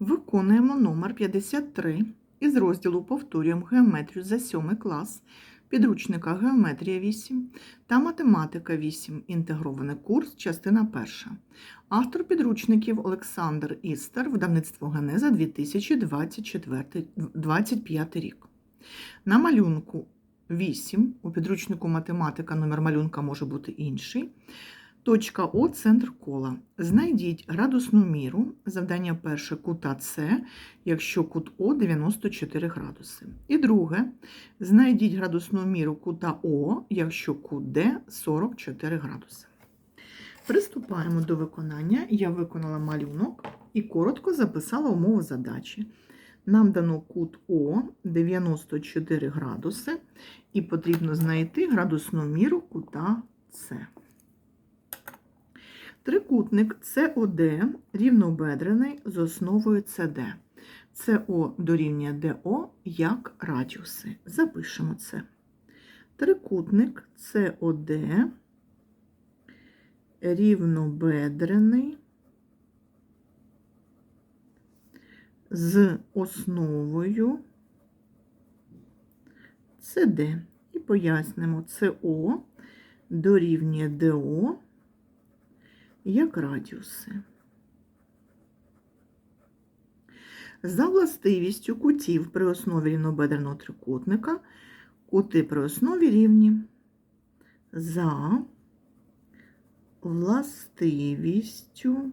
Виконуємо номер 53 із розділу Повторюємо геометрію за 7 клас підручника Геометрія 8 та Математика 8. Інтегрований курс, частина 1. Автор підручників Олександр Істер, видавництво Генеза 2025 рік. На малюнку 8, у підручнику математика номер малюнка може бути інший. Точка О центр кола. Знайдіть градусну міру. Завдання перше кута С, якщо кут О 94 градуси. І друге. Знайдіть градусну міру кута О, якщо кут Д 44 градуси. Приступаємо до виконання. Я виконала малюнок і коротко записала умову задачі. Нам дано кут О 94 градуси, і потрібно знайти градусну міру кута С. Трикутник СОД рівнобедрений з основою СД. СО дорівнює ДО як радіуси. Запишемо це. Трикутник СОД рівнобедрений з основою СД. І пояснимо, СО дорівнює ДО як радіуси. За властивістю кутів при основі рівнобедреного трикутника кути при основі рівні. За властивістю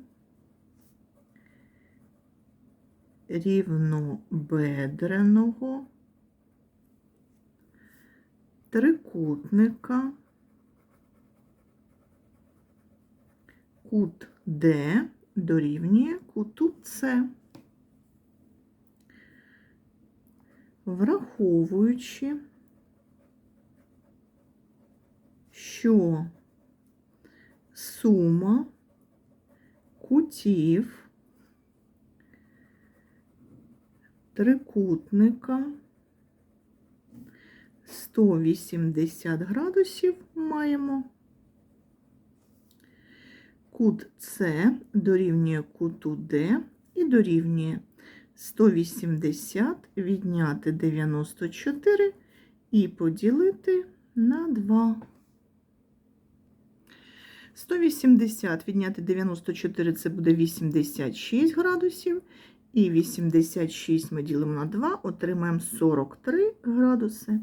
рівнобедреного трикутника кут Д дорівнює куту С. Враховуючи, що сума кутів трикутника 180 градусів маємо. Кут С дорівнює куту Д і дорівнює 180 відняти 94 і поділити на 2. 180 відняти 94 це буде 86 градусів. І 86 ми ділимо на 2, отримаємо 43 градуси.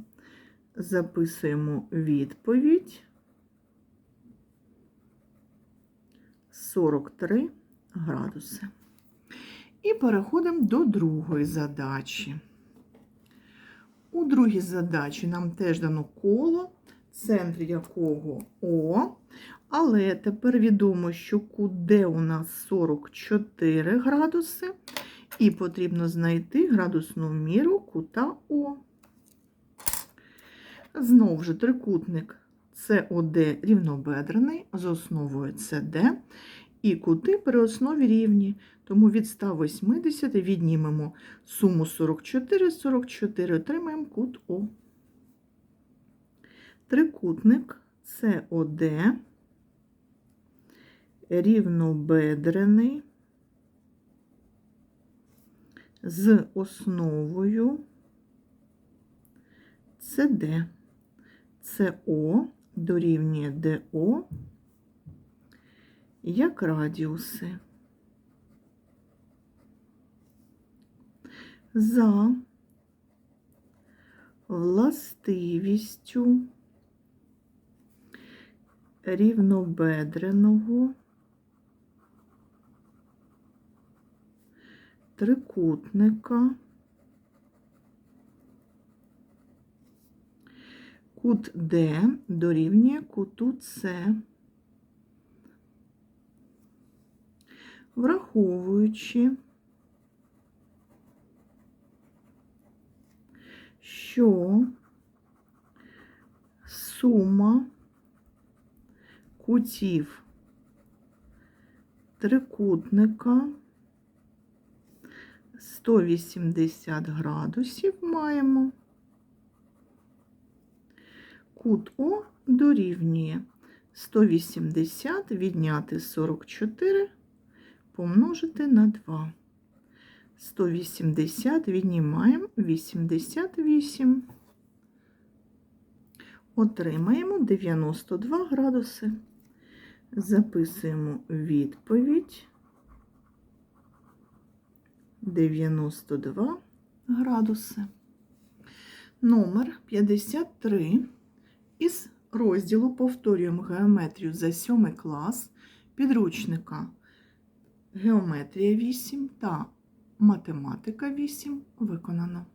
Записуємо відповідь. 43 градуси. І переходимо до другої задачі. У другій задачі нам теж дано коло, центр якого О, але тепер відомо, що кут Д у нас 44 градуси, і потрібно знайти градусну міру кута О. Знову ж трикутник СОД рівнобедрений з основою СД, і кути при основі рівні. Тому від 180 віднімемо суму 44, 44, отримаємо кут О. Трикутник СОД рівнобедрений з основою СД. СО дорівнює ДО як радіуси. За властивістю рівнобедреного трикутника Кут Д дорівнює куту С. Враховуючи, що сума кутів трикутника 180 градусів маємо. Кут О дорівнює 180 відняти 44 помножити на 2. 180 віднімаємо 88. Отримаємо 92 градуси. Записуємо відповідь 92 градуси. Номер 53 із розділу Повторюємо геометрію за 7 клас підручника Геометрія 8 та Математика 8 виконано.